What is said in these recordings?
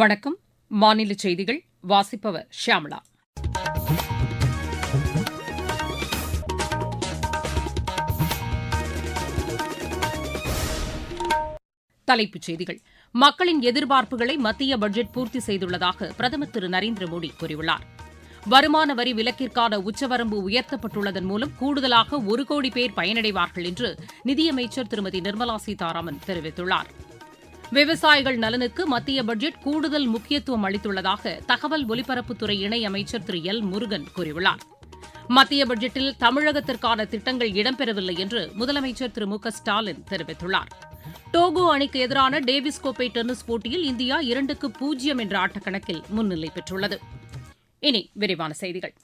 வணக்கம். மாநில செய்திகள் வாசிப்பவர் ஷியாமளா தலைப்புச் செய்திகள். மக்களின் எதிர்பார்ப்புகளை மத்திய பட்ஜெட் பூர்த்தி செய்துள்ளதாக பிரதமர் திரு நரேந்திர மோடி கூறியுள்ளார். வருமான வரி விலக்கிற்கான உச்சவரம்பு உயர்த்தப்பட்டுள்ளதன் மூலம் கூடுதலாக ஒரு கோடி பேர் பயனடைவார்கள் என்று நிதியமைச்சர் திருமதி நிர்மலா சீதாராமன் தெரிவித்துள்ளார். விவசாயிகள் நலனுக்கு மத்திய பட்ஜெட் கூடுதல் முக்கியத்துவம் அளித்துள்ளதாக தகவல் ஒலிபரப்புத்துறை இணையமைச்சர் திரு. எல். முருகன் கூறியுள்ளார். மத்திய பட்ஜெட்டில் தமிழகத்திற்கான திட்டங்கள் இடம்பெறவில்லை என்று முதலமைச்சர் திரு. மு. க. ஸ்டாலின் தெரிவித்துள்ளார். டோகோ அணிக்கு எதிரான டேவிஸ் கோப்பை டென்னிஸ் போட்டியில் இந்தியா இரண்டுக்கு பூஜ்ஜியம் என்ற ஆட்டக்கணக்கில் முன்னிலை பெற்றுள்ளது. இனி விரிவான செய்திகள்.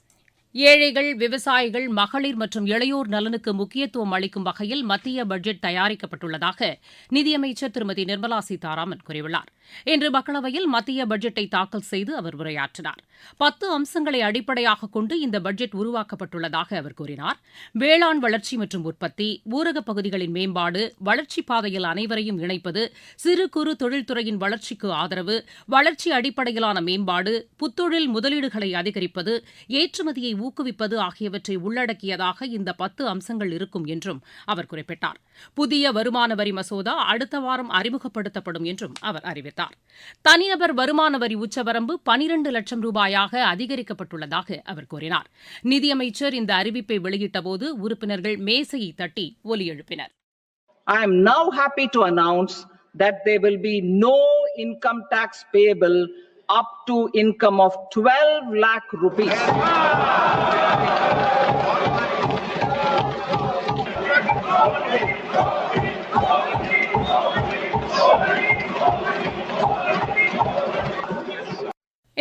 ஏழைகள் விவசாயிகள் மகளிர் மற்றும் இளையோர் நலனுக்கு முக்கியத்துவம் அளிக்கும் வகையில் மத்திய பட்ஜெட் தயாரிக்கப்பட்டுள்ளதாக நிதியமைச்சர் திருமதி நிர்மலா சீதாராமன் கூறியுள்ளார். இன்று மக்களவையில் மத்திய பட்ஜெட்டை தாக்கல் செய்து அவர் உரையாற்றினார். பத்து அம்சங்களை அடிப்படையாக கொண்டு இந்த பட்ஜெட் உருவாக்கப்பட்டுள்ளதாக அவர் கூறினார். வேளாண் வளர்ச்சி மற்றும் உற்பத்தி ஊரகப் பகுதிகளின் மேம்பாடு வளர்ச்சிப் பாதையில் அனைவரையும் இணைப்பது சிறு குறு தொழில்துறையின் வளர்ச்சிக்கு ஆதரவு வளர்ச்சி அடிப்படையிலான மேம்பாடு புத்தொழில் முதலீடுகளை அதிகரிப்பது ஏற்றுமதியை ஊக்குவிப்பது ஆகியவற்றை உள்ளடக்கியதாக இந்த பத்து அம்சங்கள் இருக்கும் என்றும் அவர் குறிப்பிட்டார். புதிய வருமான வரி மசோதா அடுத்த வாரம் அறிமுகப்படுத்தப்படும் என்றும் அவர் அறிவித்தார். தனிநபர் வருமான வரி உச்சவரம்பு பனிரண்டு லட்சம் ரூபாயாக அதிகரிக்கப்பட்டுள்ளதாக அவர் கூறினார். நிதியமைச்சர் இந்த அறிவிப்பை வெளியிட்டபோது உறுப்பினர்கள் மேசையை தட்டி ஒலி எழுப்பினர். I am now happy to announce that there will be no income tax payable up to income of 12 lakh rupees.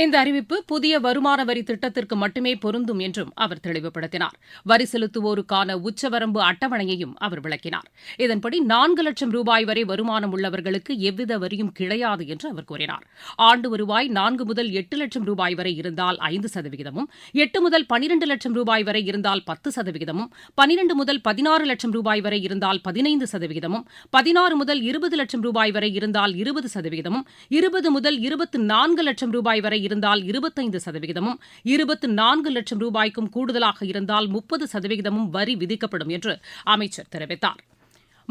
இந்த அறிவிப்பு புதிய வருமான வரி திட்டத்திற்கு மட்டுமே பொருந்தும் என்றும் அவர் தெளிவுபடுத்தினார். வரி செலுத்துவோருக்கான உச்சவரம்பு அட்டவணையையும் அவர் விளக்கினார். இதன்படி நான்கு லட்சம் ரூபாய் வரை வருமானம் உள்ளவர்களுக்கு எவ்வித வரியும் கிடையாது என்று அவர் கூறினார். ஆண்டு வருவாய் நான்கு முதல் எட்டு லட்சம் ரூபாய் வரை இருந்தால் ஐந்து சதவிகிதமும் எட்டு முதல் பனிரெண்டு லட்சம் ரூபாய் வரை இருந்தால் பத்து சதவிகிதமும் பனிரெண்டு முதல் பதினாறு லட்சம் ரூபாய் வரை இருந்தால் பதினைந்து சதவிகிதமும் பதினாறு முதல் இருபது லட்சம் ரூபாய் வரை இருந்தால் இருபது சதவிகிதமும் இருபது முதல் இருபத்து நான்கு லட்சம் ரூபாய் வரை இருந்தால் இருபத்தைந்து சதவிகிதமும் இருபத்து நான்கு லட்சம் ரூபாய்க்கும் கூடுதலாக இருந்தால் முப்பது சதவிகிதமும் வரி விதிக்கப்படும் என்று அமைச்சர் தெரிவித்தார்.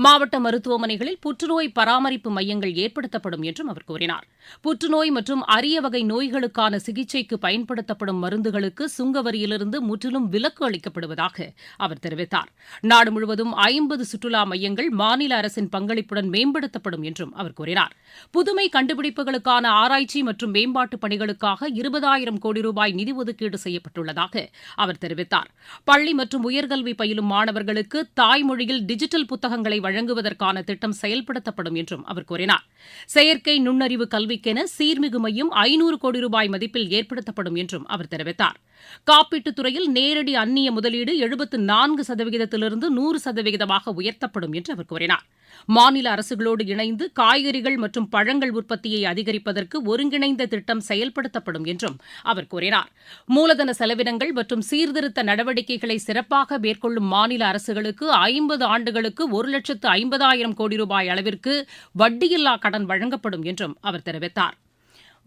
மாவட்ட மருத்துவமனைகளில் புற்றுநோய் பராமரிப்பு மையங்கள் ஏற்படுத்தப்படும் என்றும் அவர் கூறினார். புற்றுநோய் மற்றும் அரிய வகை நோய்களுக்கான சிகிச்சைக்கு பயன்படுத்தப்படும் மருந்துகளுக்கு சுங்கவரியிலிருந்து முற்றிலும் விலக்கு அளிக்கப்படுவதாக அவர் தெரிவித்தார். நாடு முழுவதும் ஐம்பது சுற்றுலா மையங்கள் மாநில அரசின் பங்களிப்புடன் மேம்படுத்தப்படும் என்றும் அவர் கூறினார். புதுமை கண்டுபிடிப்புகளுக்கான ஆராய்ச்சி மற்றும் மேம்பாட்டு பணிகளுக்காக இருபதாயிரம் கோடி ரூபாய் நிதி ஒதுக்கீடு செய்யப்பட்டுள்ளதாக அவர் தெரிவித்தார். பள்ளி மற்றும் உயர்கல்வி பயிலும் மாணவர்களுக்கு தாய்மொழியில் டிஜிட்டல் புத்தகங்களை வழங்குவதற்கான திட்டம் செயல்படுத்தப்படும் என்றும் அவர் கூறினார். செயற்கை நுண்ணறிவு கல்விக்கென சீர்மிகு மையம் ஐநூறு கோடி ரூபாய் மதிப்பில் ஏற்படுத்தப்படும் என்றும் அவர் தெரிவித்தார். காப்பீட்டுத் துறையில் நேரடி அந்நிய முதலீடு எழுபத்து நான்கு சதவிகிதத்திலிருந்து நூறு சதவிகிதமாக உயர்த்தப்படும் என்று அவர் கூறினார். மாநில அரசுகளோடு இணைந்து காய்கறிகள் மற்றும் பழங்கள் உற்பத்தியை அதிகரிப்பதற்கு ஒருங்கிணைந்த திட்டம் செயல்படுத்தப்படும் என்றும் அவர் கூறினார். மூலதன செலவினங்கள் மற்றும் சீர்திருத்த நடவடிக்கைகளை சிறப்பாக மேற்கொள்ளும் மாநில அரசுகளுக்கு ஐம்பது ஆண்டுகளுக்கு ஒரு லட்சத்து ஐம்பதாயிரம் கோடி ரூபாய் அளவிற்கு வட்டியில்லா கடன் வழங்கப்படும் என்றும் அவர் தெரிவித்தார்.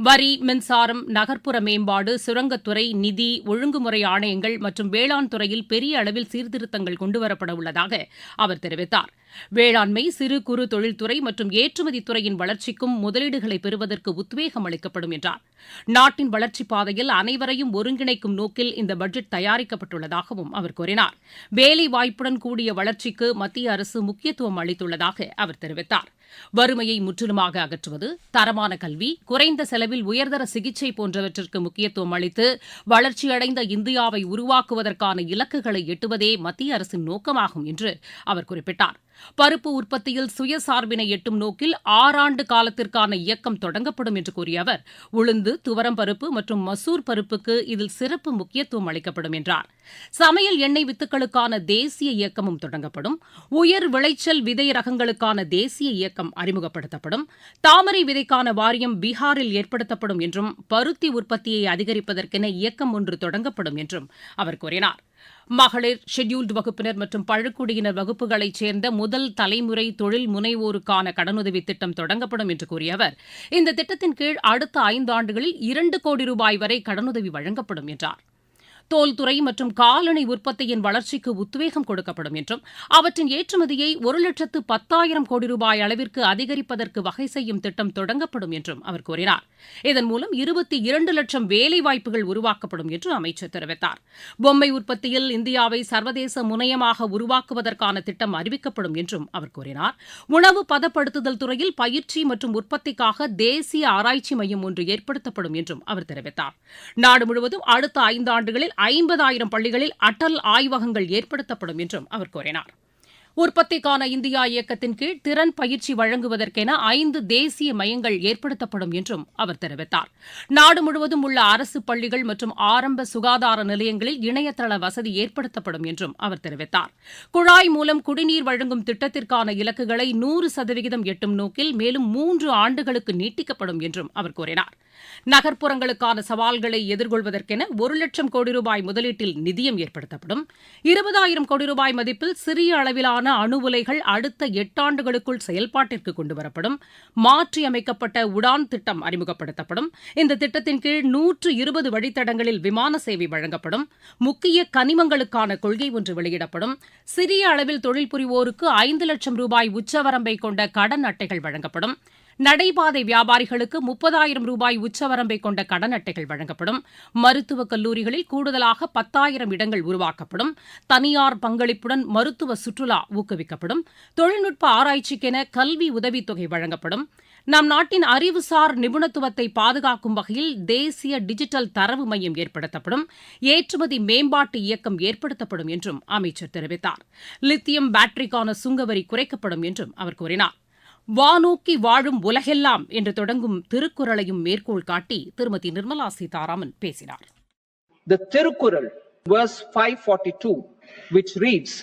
வரி மின்சாரம் நகர்ப்புற மேம்பாடு சுரங்கத்துறை நிதி ஒழுங்குமுறை ஆணையங்கள் மற்றும் வேளாண் துறையில் பெரிய அளவில் சீர்திருத்தங்கள் கொண்டுவரப்பட உள்ளதாக அவர் தெரிவித்தார். வேளாண்மை சிறு குறு தொழில்துறை மற்றும் ஏற்றுமதி துறையின் வளர்ச்சிக்கும் முதலீடுகளை பெறுவதற்கு உத்வேகம் அளிக்கப்படும் என்றார். நாட்டின் வளர்ச்சிப் பாதையில் அனைவரையும் ஒருங்கிணைக்கும் நோக்கில் இந்த பட்ஜெட் தயாரிக்கப்பட்டுள்ளதாகவும் அவர் கூறினார். வேலை வாய்ப்புடன் கூடிய வளர்ச்சிக்கு மத்திய அரசு முக்கியத்துவம் அளித்துள்ளதாக அவர் தெரிவித்தார். வறுமையை முற்றிலுமாக அகற்றுவது தரமான கல்வி குறைந்த செலவில் உயர்தர சிகிச்சை போன்றவற்றிற்கு முக்கியத்துவம் அளித்து வளர்ச்சியடைந்த இந்தியாவை உருவாக்குவதற்கான இலக்குகளை எட்டுவதே மத்திய அரசின் நோக்கமாகும் என்று அவர் குறிப்பிட்டார். பருப்பு உற்பத்தியில் சுயசார்பினை எட்டும் நோக்கில் ஆறாண்டு காலத்திற்கான இயக்கம் தொடங்கப்படும் என்று கூறிய அவர் உளுந்து துவரம் பருப்பு மற்றும் மசூர் பருப்புக்கு இதில் சிறப்பு முக்கியத்துவம் அளிக்கப்படும் என்றார். சமையல் எண்ணெய் வித்துக்களுக்கான தேசிய இயக்கமும் தொடங்கப்படும். உயர் விளைச்சல் விதை ரகங்களுக்கான தேசிய இயக்கம் அறிமுகப்படுத்தப்படும். தாமரை விதைக்கான வாரியம் பீகாரில் ஏற்படுத்தப்படும் என்றும் பருத்தி உற்பத்தியை அதிகரிப்பதற்கென இயக்கம் ஒன்று தொடங்கப்படும் என்றும் அவர் கூறினார். மகளிர் ஷெட்யூல்டு வகுப்பினர் மற்றும் பழங்குடியினர் வகுப்புகளைச் சேர்ந்த முதல் தலைமுறை தொழில் முனைவோருக்கான கடனுதவி திட்டம் தொடங்கப்படும் என்று கூறிய அவர் இந்த திட்டத்தின் கீழ் அடுத்த ஐந்தாண்டுகளில் இரண்டு கோடி ரூபாய் வரை கடனுதவி வழங்கப்படும் என்றார். தோல்துறை மற்றும் காலணி உற்பத்தியின் வளர்ச்சிக்கு உத்வேகம் கொடுக்கப்படும் என்றும் அவற்றின் ஏற்றுமதியை ஒரு லட்சத்து பத்தாயிரம் கோடி ரூபாய் அளவிற்கு அதிகரிப்பதற்கு வகை செய்யும் திட்டம் தொடங்கப்படும் என்றும் அவர் கூறினார். இதன் மூலம் இருபத்தி இரண்டு லட்சம் வேலைவாய்ப்புகள் உருவாக்கப்படும் என்று அமைச்சர் தெரிவித்தார். பொம்மை உற்பத்தியில் இந்தியாவை சர்வதேச முனையமாக உருவாக்குவதற்கான திட்டம் அறிவிக்கப்படும் என்றும் அவர் கூறினார். உணவு பதப்படுத்துதல் துறையில் பயிற்சி மற்றும் உற்பத்திக்காக தேசிய ஆராய்ச்சி மையம் ஒன்று ஏற்படுத்தப்படும் என்றும் அவர் தெரிவித்தார். நாடு முழுவதும் அடுத்த ஐந்தாண்டுகளில் ஐம்பதாயிரம் பள்ளிகளில் அடல் ஆய்வகங்கள் ஏற்படுத்தப்படும் என்றும் அவர் கூறினார். உற்பத்திக்கான இந்தியா இயக்கத்தின் கீழ் திறன் பயிற்சி வழங்குவதற்கென ஐந்து தேசிய மையங்கள் ஏற்படுத்தப்படும் என்றும் அவர் தெரிவித்தார். நாடு முழுவதும் உள்ள அரசு பள்ளிகள் மற்றும் ஆரம்ப சுகாதார நிலையங்களில் இணையதள வசதி ஏற்படுத்தப்படும் என்றும் அவர் தெரிவித்தார். குழாய் மூலம் குடிநீர் வழங்கும் திட்டத்திற்கான இலக்குகளை நூறு சதவிகிதம் எட்டும் நோக்கில் மேலும் மூன்று ஆண்டுகளுக்கு நீட்டிக்கப்படும் என்றும் அவர் கூறினார். நகர்ப்புறங்களுக்கான சவால்களை எதிர்கொள்வதற்கென ஒரு லட்சம் கோடி ரூபாய் முதலீட்டில் நிதியம் ஏற்படுத்தப்படும். இருபதாயிரம் கோடி ரூபாய் மதிப்பில் சிறிய அளவிலான அணு உலைகள் அடுத்த எட்டாண்டுகளுக்குள் செயல்பாட்டிற்கு கொண்டுவரப்படும். மாற்றியமைக்கப்பட்ட உடான் திட்டம் அறிமுகப்படுத்தப்படும். இந்த திட்டத்தின் கீழ் நூற்று இருபது வழித்தடங்களில் விமான சேவை வழங்கப்படும். முக்கிய கனிமங்களுக்கான கொள்கை ஒன்று வெளியிடப்படும். சிறிய அளவில் தொழில் புரிவோருக்கு ஐந்து லட்சம் ரூபாய் உச்சவரம்பை கொண்ட கடன் அட்டைகள் வழங்கப்படும். நடைபாதை வியாபாரிகளுக்கு முப்பதாயிரம் ரூபாய் உச்சவரம்பை கொண்ட கடன் அட்டைகள் வழங்கப்படும். மருத்துவக் கல்லூரிகளில் கூடுதலாக பத்தாயிரம் இடங்கள் உருவாக்கப்படும். தனியார் பங்களிப்புடன் மருத்துவ சுற்றுலா ஊக்குவிக்கப்படும். தொழில்நுட்ப ஆராய்ச்சிக்கென கல்வி உதவித்தொகை வழங்கப்படும். நம் நாட்டின் அறிவுசார் நிபுணத்துவத்தை பாதுகாக்கும் வகையில் தேசிய டிஜிட்டல் தரவு மையம் ஏற்படுத்தப்படும். ஏற்றுமதி மேம்பாட்டு இயக்கம் ஏற்படுத்தப்படும் என்றும் அமைச்சர் தெரிவித்தார். லித்தியம் பேட்டரிக்கான சுங்கவரி குறைக்கப்படும் என்றும் அவர் கூறினார். வானோக்கி வாழும் உலகெல்லாம் என்று தொடங்கும் திருக்குறளையும் மேற்கோள் காட்டி திருமதி நிர்மலா சீதாராமன் பேசினார் The Thirukkural verse 542, which reads,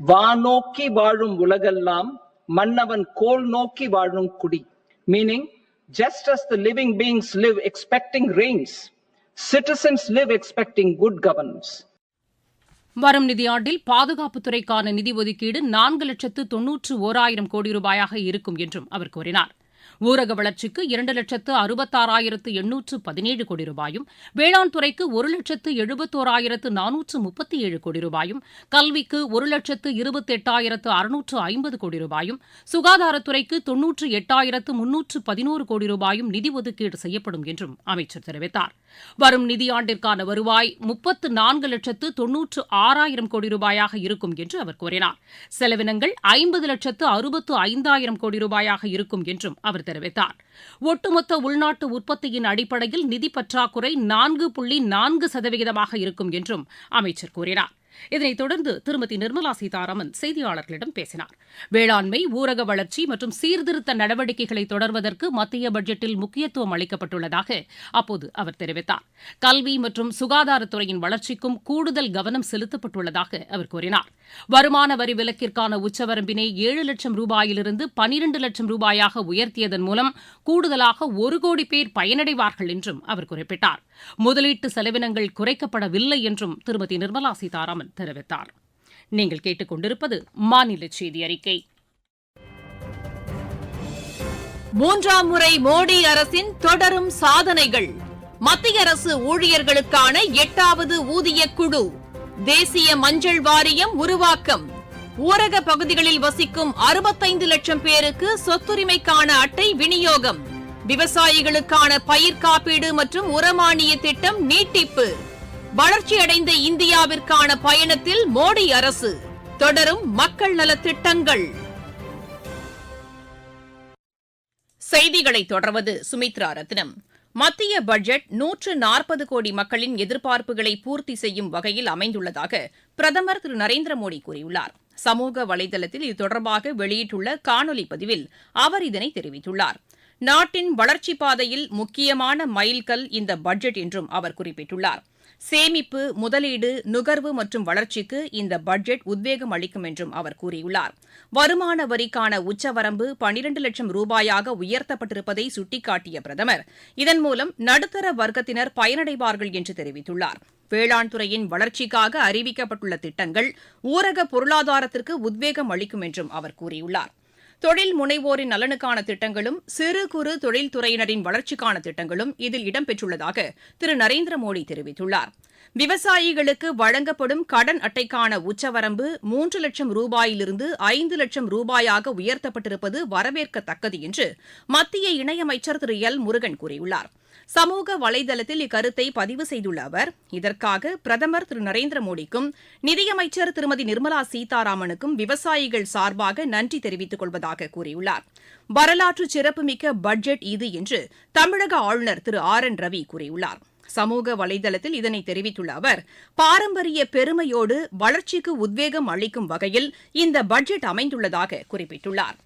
வானோக்கி வாழும் உலகெல்லாம் மன்னவன் கோல் நோக்கி வாழும் குடி Meaning, just as the living beings live expecting rains, citizens live expecting good governance. வரும் நிதியாண்டில் பாதுகாப்புத்துறைக்கான நிதி ஒதுக்கீடு நான்கு லட்சத்து தொன்னூற்று ஒராயிரம் கோடி ரூபாயாக இருக்கும் என்றும் அவர் கூறினார். ஊரக வளர்ச்சிக்கு இரண்டு லட்சத்து அறுபத்தாறாயிரத்து எண்ணூற்று பதினேழு கோடி ரூபாயும் வேளாண் துறைக்கு ஒரு லட்சத்து எழுபத்தோராயிரத்து நானூற்று முப்பத்தி ஏழு கோடி ரூபாயும் கல்விக்கு ஒரு லட்சத்து இருபத்தி எட்டாயிரத்து அறுநூற்று ஐம்பது கோடி ரூபாயும் சுகாதாரத்துறைக்கு தொன்னூற்று எட்டாயிரத்து முன்னூற்று பதினோரு கோடி ரூபாயும் நிதி ஒதுக்கீடு செய்யப்படும் என்றும் அமைச்சர் தெரிவித்தார். வரும் நிதியாண்டிற்கான வருவாய் முப்பத்து நான்கு லட்சத்து தொன்னூற்று ஆறாயிரம் கோடி ரூபாயாக இருக்கும் என்று அவர் கூறினார். செலவினங்கள் ஐம்பது லட்சத்து அறுபத்து ஐந்தாயிரம் கோடி ரூபாயாக இருக்கும் என்றும் அவர் தெரிவித்தார். ஒட்டுமொத்த உள்நாட்டு உற்பத்தியின் அடிப்படையில் நிதி பற்றாக்குறை நான்கு புள்ளி நான்கு சதவிகிதமாக இருக்கும் என்றும் அமைச்சர் கூறினார். இதனைத் தொடர்ந்து திருமதி நிர்மலா சீதாராமன் செய்தியாளர்களிடம் பேசினார். வேளாண்மை ஊரக வளர்ச்சி மற்றும் சீர்திருத்த நடவடிக்கைகளை தொடர்வதற்கு மத்திய பட்ஜெட்டில் முக்கியத்துவம் அளிக்கப்பட்டுள்ளதாக அப்போது அவர் தெரிவித்தார். கல்வி மற்றும் சுகாதாரத்துறையின் வளர்ச்சிக்கும் கூடுதல் கவனம் செலுத்தப்பட்டுள்ளதாக அவர் கூறினார். வருமான வரி விலக்கிற்கான உச்சவரம்பினை ஏழு லட்சம் ரூபாயிலிருந்து பனிரண்டு லட்சம் ரூபாயாக உயர்த்தியதன் மூலம் கூடுதலாக ஒரு கோடி பேர் பயனடைவார்கள் என்றும் அவர் குறிப்பிட்டார். முதலீட்டு செலவினங்கள் குறைக்கப்படவில்லை என்றும் திருமதி நிர்மலா சீதாராமன் தெரிவித்தார். நீங்கள் கேட்டுக்கொண்டிருப்பது மாநில செய்தி அறிக்கை மூன்றாம் முறை மோடி அரசின் தொடரும் சாதனைகள். மத்திய அரசு ஊழியர்களுக்கான எட்டாவது ஊதிய குழு. தேசிய மஞ்சள் வாரியம் உருவாக்கம். ஊரக பகுதிகளில் வசிக்கும் அறுபத்தைந்து லட்சம் பேருக்கு சொத்துரிமைக்கான அட்டை விநியோகம். விவசாயிகளுக்கான பயிர் காப்பீடு மற்றும் உரமானிய திட்டம் நீட்டிப்பு. வளர்ச்சியடைந்த இந்தியாவிற்கான பயணத்தில் மோடி அரசு. தொடரும் மக்கள் நலத்திட்டங்கள் செய்திகளை தொடர்வது சுமித்ரா ரத்னம். மத்திய பட்ஜெட் நூற்று நாற்பது கோடி மக்களின் எதிர்பார்ப்புகளை பூர்த்தி செய்யும் வகையில் அமைந்துள்ளதாக பிரதமர் திரு நரேந்திர மோடி கூறியுள்ளார். சமூக வலைதளத்தில் இது தொடர்பாக வெளியிட்டுள்ள காணொலி பதிவில் அவர் இதனை தெரிவித்துள்ளார். நாட்டின் வளர்ச்சிப் பாதையில் முக்கியமான மைல்கல் இந்த பட்ஜெட் என்றும் அவர் குறிப்பிட்டுள்ளார். சேமிப்பு முதலீடு நுகர்வு மற்றும் வளர்ச்சிக்கு இந்த பட்ஜெட் உத்வேகம் அளிக்கும் என்றும் அவர் கூறியுள்ளார். வருமான வரிக்கான உச்சவரம்பு பனிரண்டு லட்சம் ரூபாயாக உயர்த்தப்பட்டிருப்பதை சுட்டிக்காட்டிய பிரதமர் இதன் மூலம் நடுத்தர வர்க்கத்தினர் பயனடைவார்கள் என்று தெரிவித்துள்ளார். வேளாண் துறையின் வளர்ச்சிக்காக அறிவிக்கப்பட்டுள்ள திட்டங்கள் ஊரக பொருளாதாரத்திற்கு உத்வேகம் அளிக்கும் என்றும் அவர் கூறியுள்ளார். தொழில் முனைவோரின் நலனுக்கான திட்டங்களும் சிறு குறு தொழில்துறையினரின் வளர்ச்சிக்கான திட்டங்களும் இதில் இடம்பெற்றுள்ளதாக திரு. நரேந்திர மோடி தெரிவித்துள்ளார். விவசாயிகளுக்கு வழங்கப்படும் கடன் அட்டைக்கான உச்சவரம்பு மூன்று லட்சம் ரூபாயிலிருந்து ஐந்து லட்சம் ரூபாயாக உயர்த்தப்பட்டிருப்பது வரவேற்கத்தக்கது என்று மத்திய இணையமைச்சர் திரு. எல். முருகன் கூறியுள்ளார். சமூக வலைதளத்தில் இக்கருத்தை பதிவு செய்துள்ள அவர் இதற்காக பிரதமர் திரு. நரேந்திர மோடிக்கும் நிதியமைச்சர் திருமதி நிர்மலா சீதாராமனுக்கும் விவசாயிகள் சார்பாக நன்றி தெரிவித்துக் கொள்வதாக கூறியுள்ளார். வரலாற்று சிறப்புமிக்க பட்ஜெட் இது என்று தமிழக ஆளுநர் திரு. ஆர். என். ரவி கூறியுள்ளார். சமூக வலைதளத்தில் இதனை தெரிவித்துள்ள அவர் பாரம்பரிய பெருமையோடு வளர்ச்சிக்கு உத்வேகம் அளிக்கும் வகையில் இந்த பட்ஜெட் அமைந்துள்ளதாக குறிப்பிட்டுள்ளார்.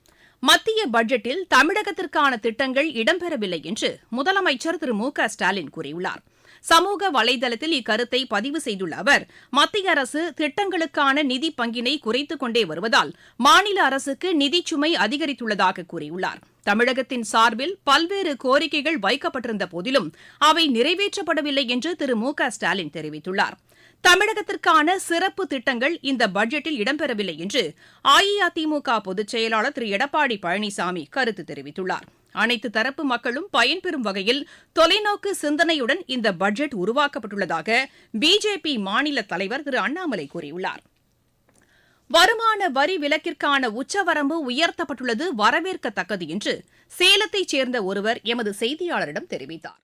மத்திய பட்ஜெட்டில் தமிழகத்திற்கான திட்டங்கள் இடம்பெறவில்லை என்று முதலமைச்சர் திரு மு க ஸ்டாலின் கூறியுள்ளார். சமூக வலைதளத்தில் இக்கருத்தை பதிவு செய்துள்ள அவர் மத்திய அரசு திட்டங்களுக்கான நிதி பங்கினை குறைத்துக் கொண்டே வருவதால் மாநில அரசுக்கு நிதிச்சுமை அதிகரித்துள்ளதாக கூறியுள்ளார். தமிழகத்தின் சார்பில் பல்வேறு கோரிக்கைகள் வைக்கப்பட்டிருந்த போதிலும் அவை நிறைவேற்றப்படவில்லை என்று திரு மு க ஸ்டாலின் தெரிவித்துள்ளார். தமிழகத்திற்கான சிறப்பு திட்டங்கள் இந்த பட்ஜெட்டில் இடம்பெறவில்லை என்று அஇஅதிமுக பொதுச் செயலாளர் திரு. எடப்பாடி பழனிசாமி கருத்து தெரிவித்துள்ளார். அனைத்து தரப்பு மக்களும் பயன்பெறும் வகையில் தொலைநோக்கு சிந்தனையுடன் இந்த பட்ஜெட் உருவாக்கப்பட்டுள்ளதாக பிஜேபி மாநில தலைவர் திரு. அண்ணாமலை கூறியுள்ளார். வருமான வரி விலக்கிற்கான உச்சவரம்பு உயர்த்தப்பட்டுள்ளது வரவேற்கத்தக்கது என்று சேலத்தைச் சேர்ந்த ஒருவர் எமது செய்தியாளரிடம் தெரிவித்தார்.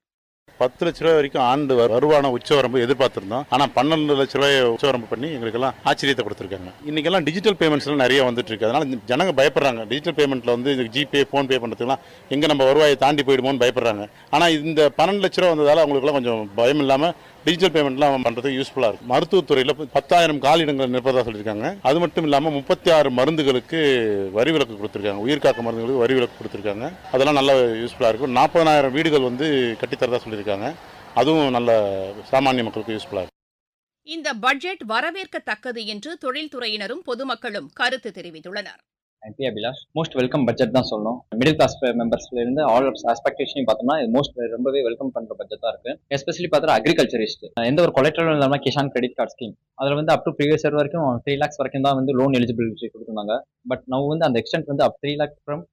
பத்து லட்ச ரூபாய் வரைக்கும் ஆண்டு வரு- வருமான உச்சவரம்பு எதிர்பார்த்திருந்தோம். ஆனால் பன்னெண்டு லட்ச ரூபாய் உச்சவரம்பு பண்ணி எங்களுக்கெல்லாம் ஆச்சரியத்தை கொடுத்துருக்காங்க. இன்னைக்கெல்லாம் டிஜிட்டல் பேமெண்ட்ஸ் எல்லாம் நிறைய வந்துட்டு இருக்கு அதனால ஜனங்க பயப்படுறாங்க. டிஜிட்டல் பேமெண்ட்ல வந்து இந்த ஜிபே போன் பே பண்றதுக்குலாம் எங்க நம்ம வருவாயை தாண்டி போயிடுமோன்னு பயப்படுறாங்க. ஆனால் இந்த பன்னெண்டு லட்ச ரூபா வந்ததால் அவங்களுக்குலாம் கொஞ்சம் பயம் இல்லாமல் டிஜிட்டல் பேமெண்ட்லாம் பண்ணுறதுக்கு யூஸ்ஃபுல்லாக இருக்கும். மருத்துவத்துறையில் பத்தாயிரம் காலிடங்கள் நிற்பதாக சொல்லியிருக்காங்க. அது மட்டும் இல்லாமல் முப்பத்தி ஆறு மருந்துகளுக்கு வரி விலக்கு கொடுத்துருக்காங்க. உயிர்காக்க மருந்துகளுக்கு வரி விலக்கு கொடுத்துருக்காங்க. அதெல்லாம் நல்ல யூஸ்ஃபுல்லாக இருக்கும். நாற்பதாயிரம் வீடுகள் வந்து கட்டித்தரதா சொல்லியிருக்காங்க. அதுவும் நல்ல சாமானிய மக்களுக்கு யூஸ்ஃபுல்லாக இருக்கும். இந்த பட்ஜெட் வரவேற்கத்தக்கது என்று தொழில்துறையினரும் பொதுமக்களும் கருத்து தெரிவித்துள்ளனர். P Abhilash most welcome budget தான் சொல்லணும். மிடில் கிளாஸ் மெம்பர்ஸ்ல இருந்து ஆல் எக்ஸ்பெக்டேஷனையும் பார்த்தோம்னா மோஸ்ட் ரொம்பவே வெல்கம் பண்ற பட்ஜெட் தான் இருக்கு. எஸ்பெஷலி பார்த்தா அக்ரிகல்ச்சரிஸ்ட் எந்த ஒரு கொலெக்டரும் இல்லாமல் கிஷான் கிரெடிட் கார்டு ஸ்கீம் அதில் வந்து அப் டு ப்ரீவியஸ் இயர் வரைக்கும் த்ரீ லேக்ஸ் வரைக்கும் தான் வந்து லோன் எலிஜிபிலிட்டி கொடுத்துருந்தாங்க. பட் நான் வந்து அந்த எக்ஸ்டென்ட் வந்து up three lakh from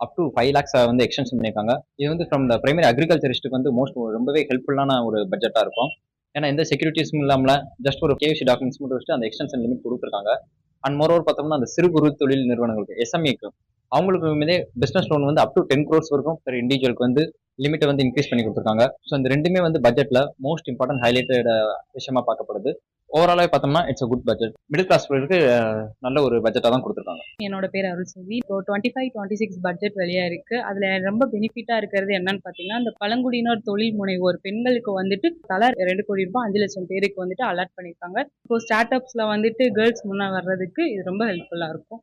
up to five lakhs வந்து எக்ஸ்டென்ஷன் பண்ணியிருக்காங்க. இது வந்து ஃப்ரம் த பிரைமரி அக்ரிகல்ச்சரிஸ்ட்டுக்கு வந்து மோஸ்ட் ரொம்பவே ஹெல்ப்ஃபுல்லான ஒரு பட்ஜெட்டாக இருக்கும். ஏன்னா எந்த செக்யூரிட்டிஸும் இல்லாமல் ஜஸ்ட் ஒரு கேவிசி டாக்குமெண்ட்ஸ் மட்டும் வச்சுட்டு அந்த எக்ஸ்டென்ஷன் லிமிட் கொடுத்துருக்காங்க. அண்ட் மோரோவர் பார்த்தோம்னா அந்த சிறு குறு தொழில் நிறுவனங்களுக்கு எஸ்எம்ஏக்கு அவங்களுக்கு வந்து பிசினஸ் லோன் வந்து அப் டு டென் க்ரோர்ஸ் வரைக்கும் பெர் இண்டிவிஜுவலுக்கு வந்து லிமிட்டை வந்து இன்க்ரீஸ் பண்ணி கொடுத்துருக்காங்க. ஸோ இந்த ரெண்டுமே வந்து பட்ஜெட்ல மோஸ்ட் இம்பார்ட்டன்ட் ஹைலைட்டட் விஷயமா பார்க்கப்படுது. ஓவராலாக பார்த்தோம்னா it's a good budget middle class நல்ல ஒரு பட்ஜெட்டாக தான் கொடுத்துருக்காங்க. என்னோட பேர் அருள் செல்வி இப்போ twenty five twenty six budget வெளியாக இருக்கு. அதில் ரொம்ப பெனிஃபிட்டாக இருக்கிறது என்னன்னு பார்த்தீங்கன்னா இந்த பழங்குடியினர் தொழில் முனைவோர் பெண்களுக்கு வந்துட்டு தலா ரெண்டு கோடி ரூபாய் அஞ்சு லட்சம் பேருக்கு வந்துட்டு அலர்ட் பண்ணியிருக்காங்க. இப்போ ஸ்டார்ட் அப்ஸில் வந்துட்டு கேர்ள்ஸ் முன்னே வர்றதுக்கு இது ரொம்ப ஹெல்ப்ஃபுல்லாக இருக்கும்.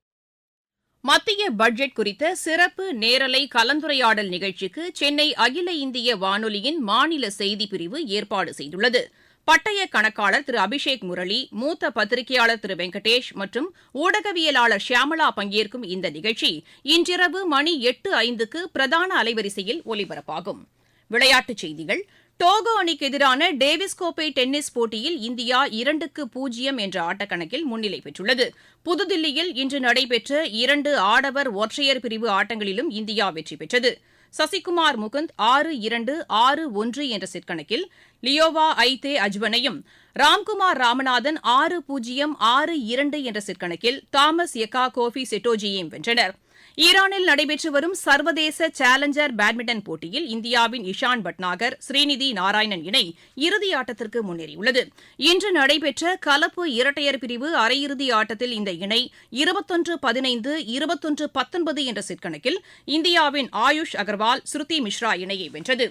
மத்திய பட்ஜெட் குறித்த சிறப்பு நேரலை கலந்துரையாடல் நிகழ்ச்சிக்கு சென்னை அகில இந்திய வானொலியின் மாநில செய்திப் பிரிவு ஏற்பாடு செய்துள்ளது. பட்டய கணக்காளர் திரு அபிஷேக் முரளி மூத்த பத்திரிகையாளர் திரு வெங்கடேஷ் மற்றும் ஊடகவியலாளர் ஷியாமளா பங்கேற்கும் இந்த நிகழ்ச்சி இன்றிரவு மணி எட்டு ஐந்துக்கு பிரதான அலைவரிசையில் ஒலிபரப்பாகும். விளையாட்டுச் செய்திகள். டோகோ அணிக்கு எதிரான டேவிஸ் கோப்பை டென்னிஸ் போட்டியில் இந்தியா இரண்டுக்கு பூஜ்ஜியம் என்ற ஆட்டக்கணக்கில் முன்னிலை பெற்றுள்ளது. புதுதில்லியில் இன்று நடைபெற்ற இரண்டு ஆடவர் ஒற்றையர் பிரிவு ஆட்டங்களிலும் இந்தியா வெற்றி பெற்றது. சசிகுமார் முகுந்த் ஆறு இரண்டு ஆறு ஒன்று என்ற செட் கணக்கில் லியோவா ஐதே அஜ்வனையும் ராம்குமார் ராமநாதன் ஆறு பூஜ்ஜியம் ஆறு இரண்டு என்ற செட்கணக்கில் தாமஸ் எக்கா கோஃபி செட்டோஜியையும் வென்றனர். ஈரானில் நடைபெற்று வரும் சர்வதேச சேலஞ்சர் பேட்மிண்டன் போட்டியில் இந்தியாவின் இஷான் பட்நாகர் ஸ்ரீநிதி நாராயணன் இணை இறுதி ஆட்டத்திற்கு முன்னேறியுள்ளது. இன்று நடைபெற்ற கலப்பு இரட்டையர் பிரிவு அரையிறுதி ஆட்டத்தில் இந்த இணை இருபத்தொன்று பதினைந்து இருபத்தொன்று பத்தொன்பது என்ற செட் கணக்கில் இந்தியாவின் ஆயுஷ் அகர்வால் ஸ்ருதி மிஸ்ரா இணையை வென்றது.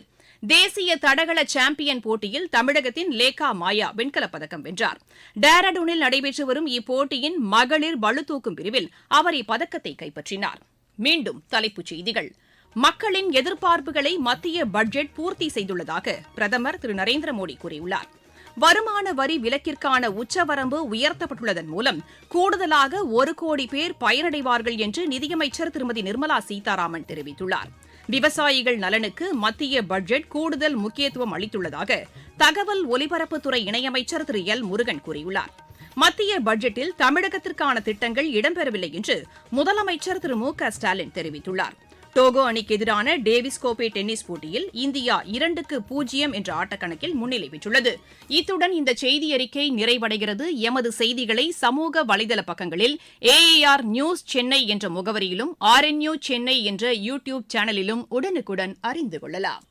தேசிய தடகள சாம்பியன் போட்டியில் தமிழகத்தின் லேகா மாயா வெண்கலப் பதக்கம் வென்றார். டேராடூனில் நடைபெற்று வரும் இப்போட்டியின் மகளிர் பளுதூக்கும் பிரிவில் அவர் இப்பதக்கத்தை கைப்பற்றினார். மீண்டும் தலைப்புச் செய்திகள். மக்களின் எதிர்பார்ப்புகளை மத்திய பட்ஜெட் பூர்த்தி செய்துள்ளதாக பிரதமர் திரு. நரேந்திர மோடி கூறியுள்ளார். வருமான வரி விலக்கிற்கான உச்சவரம்பு உயர்த்தப்பட்டுள்ளதன் மூலம் கூடுதலாக ஒரு கோடி பேர் பயனடைவார்கள் என்று நிதியமைச்சர் திருமதி நிர்மலா சீதாராமன் தெரிவித்துள்ளார். விவசாயிகள் நலனுக்கு மத்திய பட்ஜெட் கூடுதல் முக்கியத்துவம் அளித்துள்ளதாக தகவல் ஒலிபரப்புத்துறை இணையமைச்சர் திரு எல் முருகன் கூறியுள்ளார். மத்திய பட்ஜெட்டில் தமிழகத்திற்கான திட்டங்கள் இடம்பெறவில்லை என்று முதலமைச்சர் திரு மு க ஸ்டாலின் தெரிவித்துள்ளார். டோகோ அணிக்கு எதிரான டேவிஸ் கோப்பை டென்னிஸ் போட்டியில் இந்தியா இரண்டுக்கு பூஜ்ஜியம் என்ற ஆட்டக்கணக்கில் முன்னிலை பெற்றுள்ளது. இத்துடன் இந்த செய்தி அறிக்கை நிறைவடைகிறது. எமது செய்திகளை சமூக வலைதள பக்கங்களில் ஏஏஆர் நியூஸ் சென்னை என்ற முகவரியிலும் ஆர்என்யூ சென்னை என்ற யூ டியூப் சேனலிலும் உடனுக்குடன் அறிந்து கொள்ளலாம்.